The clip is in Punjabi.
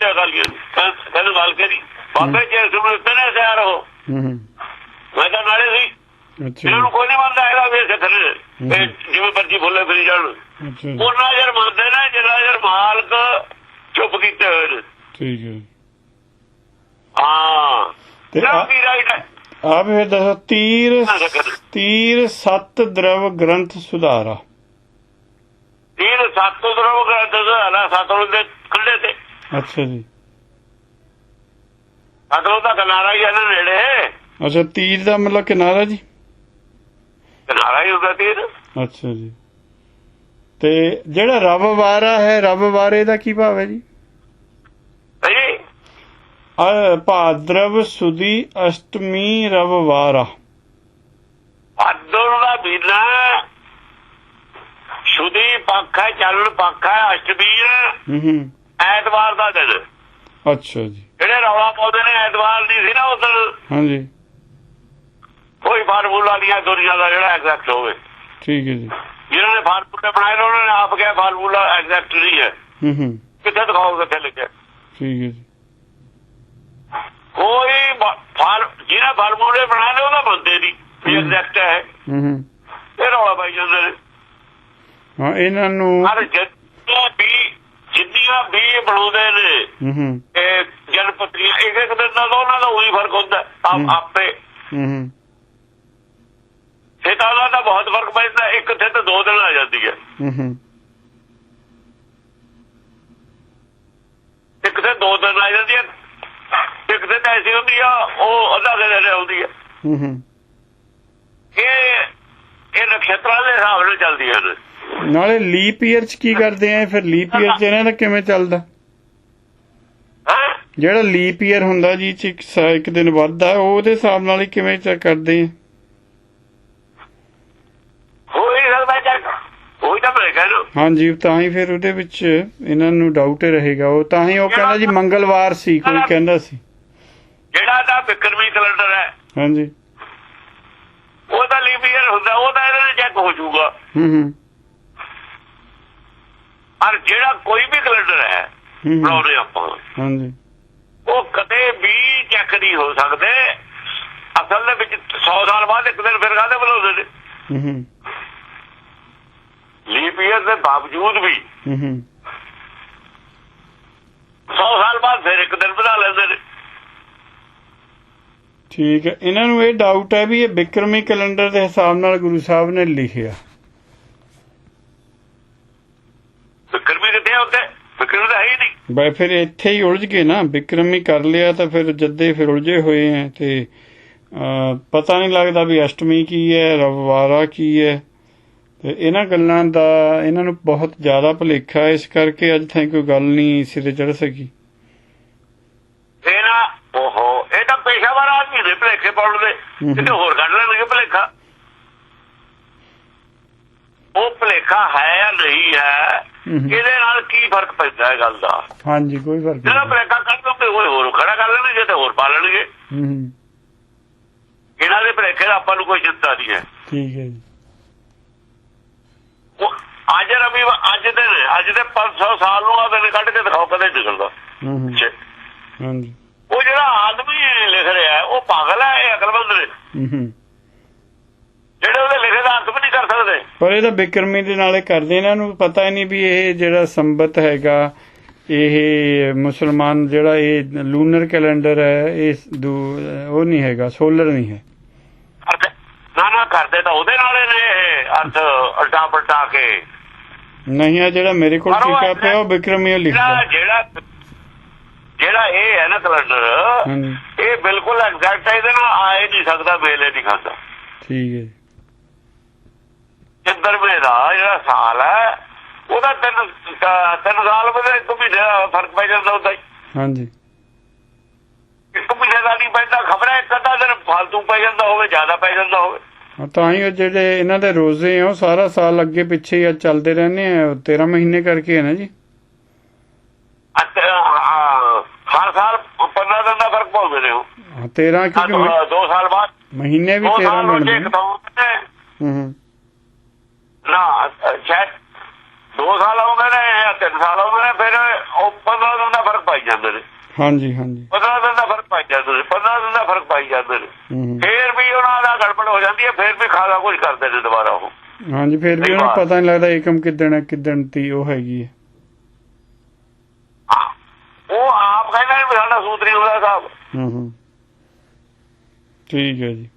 ਇਹ ਗੱਲ ਕੀ ਕਹਿੰਦੇ ਗੱਲ ਕਰੀ ਬਾਬੇ ਜੇ ਸੁਣਦੇ ਨੇ ਸਿਆਰ ਹੋ ਮੈਂ ਤਾਂ ਨਾਲੇ ਸੀ। ਅੱਛਾ। ਇਹਨਾਂ ਨੂੰ ਕੋਈ ਨਹੀਂ ਮੰਨਦਾ ਹੈਗਾ ਵੀ ਸਿੱਖ ਨੇ ਇਹ ਜਿਵੇਂ ਮਰਜ਼ੀ ਫੁੱਲੇ ਫਿਰੀ ਜਾਣ। ਉਹਨਾਂ ਜਰ ਮੰਨਦੇ ਨੇ ਜਿੰਨਾ ਜਰ ਮਾਲਕ ਚੁੱਪ ਕੀਤੇ ਹੋਏ ਨੇ। ਠੀਕ ਹੈ। ਹਾਂ। ਤੇ ਆ- ਵੀ ਦੱਸੋ ਤੀਰ ਤੀਰ ਸਤ ਦਰਵ ਗ੍ਰੰਥ ਸੁਧਾਰਾ। ਇਹ ਸੱਤ ਦਰੋਂ ਗ੍ਰੰਥ ਸੁਧਾਰਾ ਸਤਲੁ ਦੇ ਕੰਢੇ ਤੇ। ਅੱਛਾ ਜੀ। ਸਤਲੁ ਦਾ ਕਿਨਾਰਾ ਹੀ ਹੈ ਨਾ ਨੇੜੇ। ਅੱਛਾ ਤੀਰ ਦਾ ਮਤਲਬ ਕਿਨਾਰਾ ਜੀ? ਕਿਨਾਰਾ ਹੀ ਹੁੰਦਾ ਤੀਰ। ਅੱਛਾ ਜੀ। ਤੇ ਜਿਹੜਾ ਰਬ ਵਾਰਾ ਹੈ ਰਬ ਵਾਰੇ ਦਾ ਕੀ ਭਾਵ ਹੈ ਜੀ? ਅ ਭਾਦਰਵ ਸੁਦੀ ਅਸ਼ਟਮੀ ਰਵ ਵਾਰਾ ਭਾਦੋਂ ਦਾ ਮਹੀਨਾ ਸ਼ੁਦੀ ਪੱਖ ਚੱਲਣ ਪੱਖ ਅਸ਼ਟਮੀ ਹੂੰ ਹੂੰ। ਐਤਵਾਰ ਦਾ ਦਿਨ। ਅੱਛਾ ਜੀ। ਜਿਹੜੇ ਰੌਲਾ ਪਾਉਂਦੇ ਨੇ ਐਤਵਾਰ ਦੀ ਸੀ ਨਾ ਉਦੋਂ ਹਾਂਜੀ। ਕੋਈ ਫਾਰਮੂਲਾ ਨਹੀਂ ਹੈ ਦੁਨੀਆ ਦਾ ਜਿਹੜਾ ਐਗਜ਼ੈਕਟ ਹੋਵੇ। ਠੀਕ ਹੈ ਜੀ। ਜਿਹਨਾਂ ਨੇ ਫਾਰਮੂਲੇ ਬਣਾਏ ਨੇ ਉਹਨਾਂ ਨੇ ਆਪ ਕਿਹਾ ਫਾਰਮੂਲਾ ਐਗਜ਼ੈਕਟ ਨਹੀਂ ਹੈ। ਹੂੰ ਹੂੰ। ਕਿੱਥੇ ਦਿਖਾਓ ਕਿੱਥੇ ਲਿਖਿਆ? ਠੀਕ ਹੈ ਜੀ। ਕੋਈ ਫਾਰ ਜਿਹਨਾਂ ਫਾਰਮੂਲੇ ਬਣਾਏ ਨੇ ਉਹਦਾ ਬੰਦੇ ਵੀ ਐਗਜ਼ੈਕਟ ਹੈ। ਹੂੰ ਹੂੰ। ਇਹ ਰੌਲਾ ਪਾਈ ਜਾਂਦੇ ਨੇ। ਹਾਂ ਇਹਨਾਂ ਨੂੰ ਹਰ ਵੀ ਜਿੰਨੀਆਂ ਵੀ ਬਣਾਉਂਦੇ ਨੇ। ਹੂੰ ਹੂੰ। ਇਹ ਜਨਪਤਰੀਆਂ ਇੱਕ ਇੱਕ ਦਿਨ ਨਾਲ ਉਹਨਾਂ ਦਾ ਉਹੀ ਫ਼ਰਕ ਹੁੰਦਾ ਹੂੰ। ਆਪ। ਆਪੇ ਹੂੰ। ਹੂੰ ਦਾ ਬਹੁਤ ਫ਼ਰਕ ਪੈਂਦਾ ਇੱਕ ਤੇ ਤਾਂ ਦੋ ਦਿਨ ਆ ਜਾਂਦੀ ਹੈ। ਹੂੰ ਹੂੰ। ਇੱਕ ਤੇ ਦੋ ਦਿਨ ਆ ਜਾਂਦੀ ਹੈ ਇੱਕ ਤੇ ਐਸੀ ਹੁੰਦੀ ਆ ਉਹ ਅੱਧਾ ਦਿਨ ਆਉਂਦੀ ਹੈ। ਹੂੰ ਹੂੰ। ਇਹ ਇਹ ਨਖੇਤਰਾਂ ਦੇ ਹਿਸਾਬ ਨਾਲ ਚੱਲਦੀਆਂ ਨੇ ਨਾਲੇ ਲੀਪ ਈਅਰ ਚ ਕੀ ਕਰਦੇ ਆ? ਫਿਰ ਲੀਪ ਈਅਰ ਚ ਇਹਨਾਂ ਦਾ ਕਿਵੇਂ ਚੱਲਦਾ? ਹਾਂ? ਜਿਹੜਾ ਲੀਪ ਈਅਰ ਹੁੰਦਾ ਜੀ ਚ ਇੱਕ ਦਿਨ ਵੱਧਦਾ ਉਹਦੇ ਹਿਸਾਬ ਨਾਲ ਹੀ ਕਿਵੇਂ ਚ ਕਰਦੇ ਆ? ਚੱਕ ਹਾਂਜੀ ਤਾਂ ਹੀ ਫਿਰ ਉਹਦੇ ਵਿੱਚ ਇਹਨਾਂ ਨੂੰ ਡਾਊਟ ਰਹੇਗਾ। ਉਹ ਤਾਂ ਹੀ ਉਹ ਕਹਿੰਦਾ ਜੀ ਮੰਗਲਵਾਰ ਸੀ ਕੋਈ ਕਹਿੰਦਾ ਸੀ। ਜਿਹੜਾ ਤਾਂ ਬਿਕਰਮੀ ਕੈਲੰਡਰ ਹੈ ਹਾਂਜੀ। ਉਹਦਾ ਲੀਬੀਅਰ ਹੁੰਦਾ ਉਹਦਾ ਇਹਦੇ ਨਾਲ ਚੈੱਕ ਹੋ ਜਾਊਗਾ। ਹੂੰ ਹੂੰ। ਔਰ ਜਿਹੜਾ ਕੋਈ ਵੀ ਕੈਲੰਡਰ ਹੈ ਬਣਾਉਣੇ ਆਪਾਂ। ਹਾਂਜੀ। ਉਹ ਕਦੇ ਵੀ ਚੈੱਕ ਨਹੀਂ ਹੋ ਸਕਦੇ। ਅਸਲ ਦੇ ਵਿੱਚ 100 ਸਾਲ ਬਾਅਦ ਇੱਕ ਦਿਨ ਫਿਰ ਕਾਹਦੇ ਬਣਾਉਂਦੇ ਨੇ? ਹੂੰ ਹੂੰ। ਲੀਪ ਈਅਰ ਦੇ ਬਾਵਜੂਦ ਵੀ ਹੂੰ 100 ਸਾਲ ਬਾਅਦ ਫਿਰ ਇੱਕ ਦਿਨ ਬਣਾ ਲੈਂਦੇ ਨੇ। ਠੀਕ ਹੈ। ਇਹਨਾਂ ਨੂੰ ਇਹ ਡਾਊਟ ਹੈ ਵੀ ਇਹ ਬਿਕਰਮੀ ਕੈਲੰਡਰ ਦੇ ਹਿਸਾਬ ਨਾਲ ਗੁਰੂ ਸਾਹਿਬ ਨੇ ਲਿਖਿਆ ਬਿਕਰਮੀ ਕਿੱਥੇ ਆ ਉੱਤੇ ਬਿਕਰਮੀ ਤਾਂ ਹੈ ਹੀ ਨਹੀਂ ਬਈ ਫਿਰ ਇੱਥੇ ਹੀ ਉਲਝ ਗਏ ਨਾ ਬਿਕਰਮੀ ਕਰ ਲਿਆ ਤਾਂ ਫਿਰ ਜੱਦੇ ਫਿਰ ਉਲਝੇ ਹੋਏ ਆ ਤੇ ਪਤਾ ਨਹੀਂ ਲੱਗਦਾ ਵੀ ਅਸ਼ਟਮੀ ਕੀ ਹੈ ਰਵਿਵਾਰਾ ਕੀ ਹੈ ਤੇ ਇਹਨਾਂ ਗੱਲਾਂ ਦਾ ਇਹਨਾਂ ਨੂੰ ਬਹੁਤ ਜ਼ਿਆਦਾ ਭੁਲੇਖਾ ਇਸ ਕਰਕੇ ਅੱਜ ਤਾਈਂ ਕੋਈ ਗੱਲ ਨਹੀਂ ਸਿਰੇ ਚੜ ਸਕੀ। ਇਹ ਨਾ ਓਹੋ ਇਹ ਤਾਂ ਪੇਸ਼ਾਵਰ ਆਦਮੀ ਨੇ ਭਲੇਖੇ ਪਾਉਣ ਦੇ। ਕਿਤੇ ਹੋਰ ਕੱਢ ਲੈਣਗੇ ਭਲੇਖਾ। ਉਹ ਭਲੇਖਾ ਹੈ ਜਾਂ ਨਹੀਂ ਹੈ। ਇਹਦੇ ਨਾਲ ਕੀ ਫ਼ਰਕ ਪੈਂਦਾ ਹੈ ਗੱਲ ਦਾ? ਹਾਂਜੀ ਕੋਈ ਫ਼ਰਕ ਜਿਹੜਾ ਨਹੀਂ। ਭਲੇਖਾ ਕੱਢ ਦੋਗੇ ਉਹ ਹੋਰ ਖੜਾ ਕਰ ਲੈਣਗੇ ਤੇ ਹੋਰ ਪਾ ਲੈਣਗੇ। ਇਹਨਾਂ ਦੇ ਭਲੇਖੇ ਦਾ ਆਪਾਂ ਨੂੰ ਕੋਈ ਚਿੰਤਾ ਨਹੀਂ ਹੈ। ਠੀਕ ਹੈ ਜੀ। ਉਹ ਅੱਜ ਰਵੀ ਅੱਜ ਦੇ ਅੱਜ ਦੇ 500 ਸਾਲ ਨੂੰ ਆ ਦਿਨ ਕੱਢ ਕੇ ਦਿਖਾਓ ਕਦੇ ਨਿਕਲਦਾ। ਹਾਂਜੀ। ਉਹ ਜਿਹੜਾ ਆਦਮੀ ਲਿਖ ਰਿਹਾ ਉਹ ਪਾਗਲ ਹੈ ਇਹ ਅਕਲਮੰਦ ਨੇ ਹੂੰ ਹੂੰ ਜਿਹੜੇ ਉਹਦੇ ਲਿਖੇ ਦਾ ਅੰਤ ਵੀ ਨਹੀਂ ਕਰ ਸਕਦੇ ਪਰ ਇਹ ਤਾਂ ਬਿਕਰਮੀ ਦੇ ਨਾਲੇ ਕਰਦੇ ਇਹਨਾਂ ਨੂੰ ਪਤਾ ਹੀ ਨਹੀਂ ਵੀ ਇਹ ਜਿਹੜਾ ਸੰਬਤ ਹੈਗਾ ਇਹ ਮੁਸਲਮਾਨ ਜਿਹੜਾ ਇਹ ਲੂਨਰ ਕੈਲੰਡਰ ਹੈ ਇਹ ਉਹ ਨਹੀਂ ਹੈਗਾ ਸੋਲਰ ਨਹੀਂ ਹੈ। ਨਾ ਨਾ ਕਰਦੇ ਤਾਂ ਉਹਦੇ ਨਾਲੇ ਨੇ ਅਰਥ ਉਲਟਾ ਪਲਟਾ ਕੇ। ਨਹੀਂ ਆ ਜਿਹੜਾ ਮੇਰੇ ਕੋਲ ਟੀਕਾ ਪਿਆ ਉਹ ਬਿਕਰਮੀ ਉਹ ਲਿਖਦਾ। ਜਿਹੜਾ ਜਿਹੜਾ ਇਹ ਹੈ ਨਾ ਕੈਲੰਡਰ ਇਹ ਬਿਲਕੁਲ ਐਗਜ਼ੈਕਟ ਹੈ ਇਹਦੇ ਨਾਲ ਆ ਹੀ ਨਹੀਂ ਸਕਦਾ ਮੇਲੇ ਨਹੀਂ ਖਾਂਦਾ। ਠੀਕ ਹੈ ਚੰਦਰਮੇ ਦਾ ਜਿਹੜਾ ਸਾਲ ਹੈ ਉਹਦਾ ਤਿੰਨ ਤਿੰਨ ਸਾਲ ਬਾਅਦ ਇੱਕ ਮਹੀਨੇ ਦਾ ਫ਼ਰਕ ਪੈ ਜਾਂਦਾ ਹੁੰਦਾ ਹਾਂਜੀ। ਇੱਕ ਮਹੀਨੇ ਦਾ ਨਹੀਂ ਪੈਂਦਾ ਖਬਰ ਹੈ ਇੱਕ ਅੱਧਾ ਦਿਨ ਫਾਲਤੂ ਪੈ ਜਾਂਦਾ ਹੋਵੇ ਜ਼ਿਆਦਾ ਪੈ ਜਾਂਦਾ ਹੋਵੇ। ਤਾਂ ਹੀ ਜਿਹੜੇ ਇਹਨਾਂ ਦੇ ਰੋਜ਼ੇ ਆ ਉਹ ਸਾਰਾ ਸਾਲ ਅੱਗੇ ਪਿੱਛੇ ਹੀ ਚੱਲਦੇ ਰਹਿੰਦੇ ਆ 13 ਮਹੀਨੇ ਕਰਕੇ ਹੈ ਨਾ ਜੀ? ਹਰ ਸਾਲ 15 ਦਿਨ ਦਾ ਫ਼ਰਕ ਪਾਉਂਦੇ ਨੇ ਉਹ। ਹਾਂ 13 ਕਿਉਂਕਿ ਦੋ- ਮਹੀ- ਦੋ ਸਾਲ ਬਾਅਦ ਮਹੀਨੇ ਵੀ ਦੋ 13 ਸਾਲ ਬਣਦੇ ਹੂੰ ਹੂੰ। ਨਾ ਸ਼ਾਇਦ ਦੋ ਸਾਲ ਆਉਂਦੇ ਨੇ ਜਾਂ ਤਿੰਨ ਸਾਲ ਆਉਂਦੇ ਨੇ ਫਿਰ ਉਹ 15 ਦਿਨ ਦਾ ਫ਼ਰਕ ਪਾਈ ਜਾਂਦੇ ਨੇ। ਹਾਂਜੀ ਹਾਂਜੀ। 15 ਦਿਨ ਦਾ ਫ਼ਰਕ ਪਾਈ ਜਾਂਦੇ ਨੇ 15 ਦਿਨ ਦਾ ਫ਼ਰਕ ਪਾਈ ਜਾਂਦੇ ਨੇ। ਫੇਰ ਵੀ ਉਹਨਾਂ ਦਾ ਗੜਬੜ ਹੋ ਜਾਂਦੀ ਹੈ ਫੇਰ ਵੀ ਖਾਦਾ ਕੁਝ ਕਰਦੇ ਨੇ ਦੁਬਾਰਾ ਉਹ। ਹਾਂਜੀ ਫਿਰ ਵੀ ਉਹਨੂੰ ਪਤਾ ਨਹੀਂ ਲੱਗਦਾ ਏਕਮ ਕਿਦਣ ਹੈ ਕਿਦਣ ਤੀ ਉਹ ਹੈਗੀ ਹੈ। ਉਹ ਆਪ ਕਹਿੰਦਾ ਸਾਡਾ ਸੂਤਰੀ ਹੁੰਦਾ ਸਾਹਿਬ ਹੂੰ ਹੂੰ। ਠੀਕ ਹੈ ਜੀ।